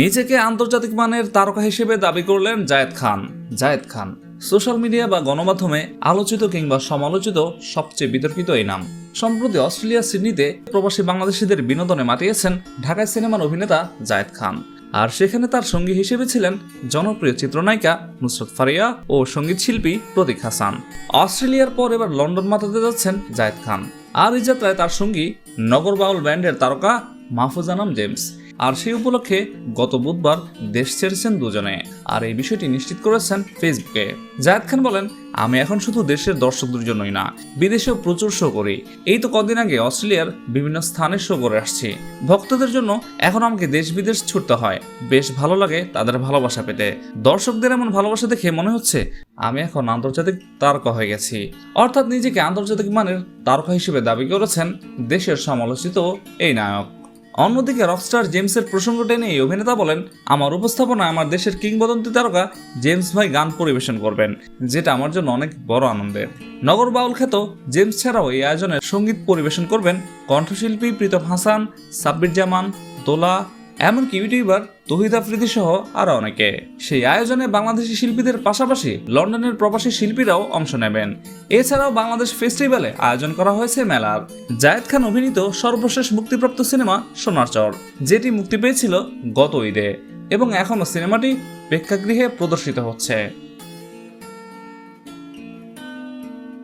নিজেকে আন্তর্জাতিক মানের তারকা হিসেবে দাবি করলেন জায়েদ খান। জায়েদ খান, সোশ্যাল মিডিয়া বা গণমাধ্যমে আলোচিত কিংবা সমালোচিত সবচেয়ে বিতর্কিত এই নাম। সম্প্রতি অস্ট্রেলিয়া সিডনিতে প্রবাসী বাংলাদেশিদের বিনোদনে মাতিয়েছেন ঢাকায় সিনেমার অভিনেতা জায়েদ খান। আর সেখানে তার সঙ্গী হিসেবে ছিলেন জনপ্রিয় চিত্রনায়িকা নুসরত ফারিয়া ও সংগীত শিল্পী প্রতীক হাসান। অস্ট্রেলিয়ার পর এবার লন্ডন মাতাতে যাচ্ছেন জায়েদ খান। আর এই যাত্রায় তার সঙ্গী নগর বাউল ব্যান্ডের তারকা মাহফুজানাম জেমস। আর সেই উপলক্ষে গত বুধবার দেশ ছেড়েছেন দুজনে। আর এই বিষয়টি নিশ্চিত করেছেন ফেসবুকে। জায়েদ খান বলেন, আমি এখন শুধু দেশের দর্শকদের জন্যই না, বিদেশেও প্রচুর শো করি। এই তো কদিন আগে অস্ট্রেলিয়ার বিভিন্ন স্থানে শো করে আসছি। ভক্তদের জন্য এখন আমাকে দেশ বিদেশ ছুটতে হয়। বেশ ভালো লাগে তাদের ভালোবাসা পেতে। দর্শকদের এমন ভালোবাসা দেখে মনে হচ্ছে, আমি এখন আন্তর্জাতিক তারকা হয়ে গেছি। অর্থাৎ নিজেকে আন্তর্জাতিক মানের তারকা হিসেবে দাবি করেছেন দেশের সমালোচিত এই নায়ক। অন্যদিকে রকস্টার জেমসের প্রসঙ্গ টেনে এই অভিনেতা বলেন, আমার উপস্থাপনায় আমার দেশের কিংবদন্তি তারকা জেমস ভাই গান পরিবেশন করবেন, যেটা আমার জন্য অনেক বড় আনন্দের। নগর বাউল খ্যাত জেমস ছাড়াও এই আয়োজনে সংগীত পরিবেশন করবেন কণ্ঠশিল্পী প্রীতম হাসান, সাব্বির জামান, দোলা এমনকি ইউটিউবার তহিদ আফ্রিদি সহ আরও অনেকে। সেই আয়োজনে বাংলাদেশি শিল্পীদের পাশাপাশি লন্ডনের প্রবাসী শিল্পীরাও অংশ নেবেন। এছাড়াও বাংলাদেশ ফেস্টিভ্যালে আয়োজন করা হয়েছে মেলার। জায়েদ খান অভিনীত সর্বশেষ মুক্তিপ্রাপ্ত সিনেমা সোনারচর যেটি মুক্তি পেয়েছিল গত ঈদে, এবং এখনও সিনেমাটি প্রেক্ষাগৃহে প্রদর্শিত হচ্ছে।